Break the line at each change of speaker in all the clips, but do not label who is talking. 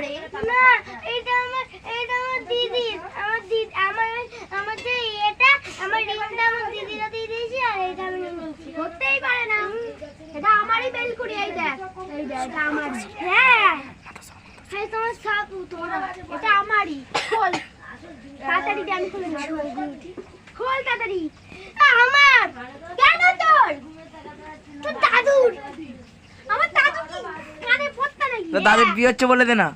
পরে
না এটা আমার এটা আমার দিদি আমার দিদি আমার আমার যে এটা আমার রিংটা আমার দিদিরা দিয়ে দিয়েছে আর এটা আমি নিয়েছি।
করতেই পারে না। এটা আমারই বেল করি এই দেখ। এই দেখ এটা আমার
হ্যাঁ। হ্যাঁ তোমার সব তোমার।
এটা আমারই। বল তাড়াতাড়ি আমি খুলে খোল তাড়াতাড়ি।
আমার। কেন তোর? তোর দাদুর।
আমার দাদু কি কানে ফোটতা নাকি? দাদুর
বিয়ে হচ্ছে বলে দে না।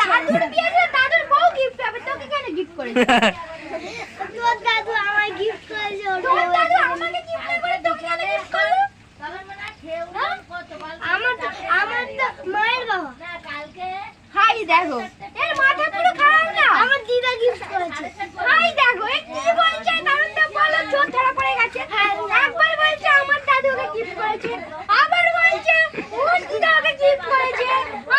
দাদুর
বিয়ে দাদুর বউ গিফট হবে তোকে কেন গিফট করেছে?
তোর দাদু আমায় গিফট করেছে তোর দাদু আমাকে
গিফট করে তোকে কেন গিফট করল?
আমার আমার তো মায়ের বাবা।
হাই দেখো। এর মাথা পুরো খারাপ না?
আমার দিদা গিফট করেছে।
হাই দেখো। এ কি বলছে? কারণ তো বলো চোর ধরা পড়ে গেছে। একবার বলছে আমার দাদু গিফট করেছে আবার বলছে ওর দিদা ওকে গিফট করেছে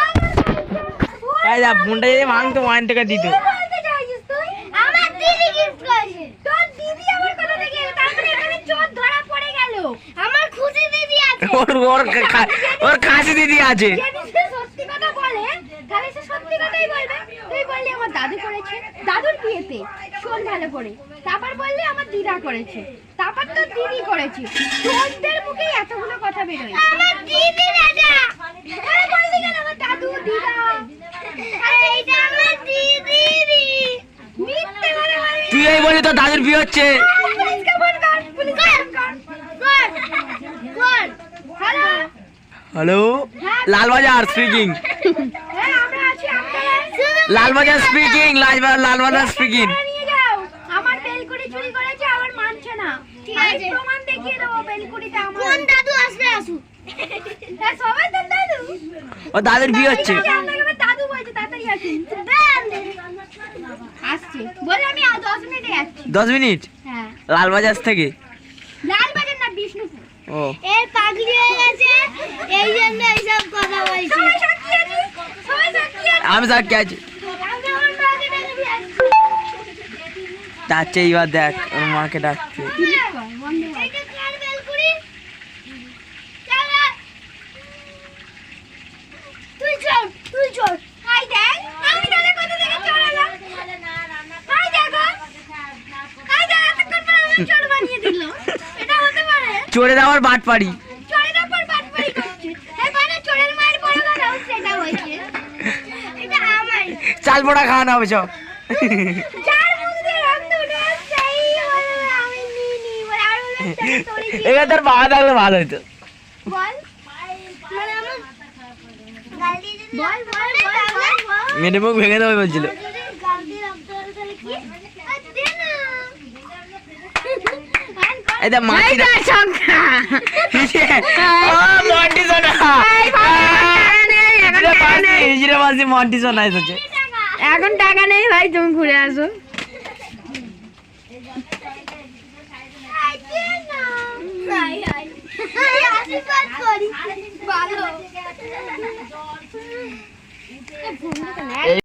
আবার বলছে ওর এই যা ফোনটা যদি ভাঙতো ওয়ান
টাকা দিত কি
বলতে চাইছিস তুই?
আমার দিদি gift করেছে।
তোর দিদি আমার কথা থেকে তারপরে এখানে চোর ধরা পড়ে গেল।
আমার খুশি দিদি আছে। ওর
ওর ওর কাছে দিদি আছে
যদি সে সত্যি কথা বলে, তাহলে সে সত্যি কথাই বলবে। তুই বললি আমার দাদু করেছে, দাদুর বিয়েতে, শোন ভালো করে। তারপর বললি আমার দিদা করেছে তারপর তো দিদি করেছে এতগুলো কথা বেরোয়
আমার দিদি দাদা
আরে বললি কেন আমার দাদু দিদা
আরে এইটা আমার দিদি
মিথ্যে কথা বলবি তুই এই বলি তোর
দাদুর বিয়ে হচ্ছে। Hello
Lalbazar speaking
Lalbazar
speaking Lalbazar Lalbazar speaking
আমার বেলকুড়ি চুরি করেছে আবার মানছে না
ঠিক আছে
প্রমাণ দেখিয়ে দেবো বেলকুড়িতে আমার কোন
দাদু আসবে আসুক।
সবাই দাদু
ও দাদুর বিয়ে হচ্ছে ঠিক
আছে, আপনাকে আবার দাদু বলছে তাড়াতাড়ি আসুন আসছে বলে আমি আর দশ মিনিটে যাচ্ছি।
দশ মিনিট?
হ্যাঁ।
লালবাজার থেকে?
লালবাজার না বিষ্ণুপুর।
ও।
এই পাগলি হয়ে গেছে এই জন্য এইসব কথা বলছি।
আমি সাক্ষী
আছি? আসছি ডাকছে। এইবার দেখ ওর মাকে ডাকছে
এইটা কার বেলকুড়ি? চল আয়। তুই চল, তুই চল।
হাই দেখ, আমি তাহলে কোথা থেকে চোর এলাম? হাই দেখো। হাই দেখ, এতক্ষণ পর আমাকে চোর বানিয়ে দিল। এটা হতে পারে? চোরের আবার বাট পাড়ি চোরের ওপর বাটপাড়ি করছে। এই মানে চোরের মায়ের বড় কথা সেটা হয়েছে। এটা আমার। চাল পোড়া খাওয়ানো হবে সব যার মুখ দিয়ে রক্ত উঠে আসছে,
এই বলে বাট পারি চাল আরও খাওয়ানো হবে কি-
এবার তোর
বাবা থাকলে ভালো হতো
বল।
মানে মেয়েটা
মুখ ভেঙে দেবে বলছিল
গাল দিয়ে রক্ত বেরোয় তাহলে কি? আর দে না।
এই দেখ মাছি
মন্টি সোনা হিজড়ে মাসি মন্টি সোনা এসেছে।
এখন
টাকা নেই ভাই তুমি ঘুরে আসো। ভালো।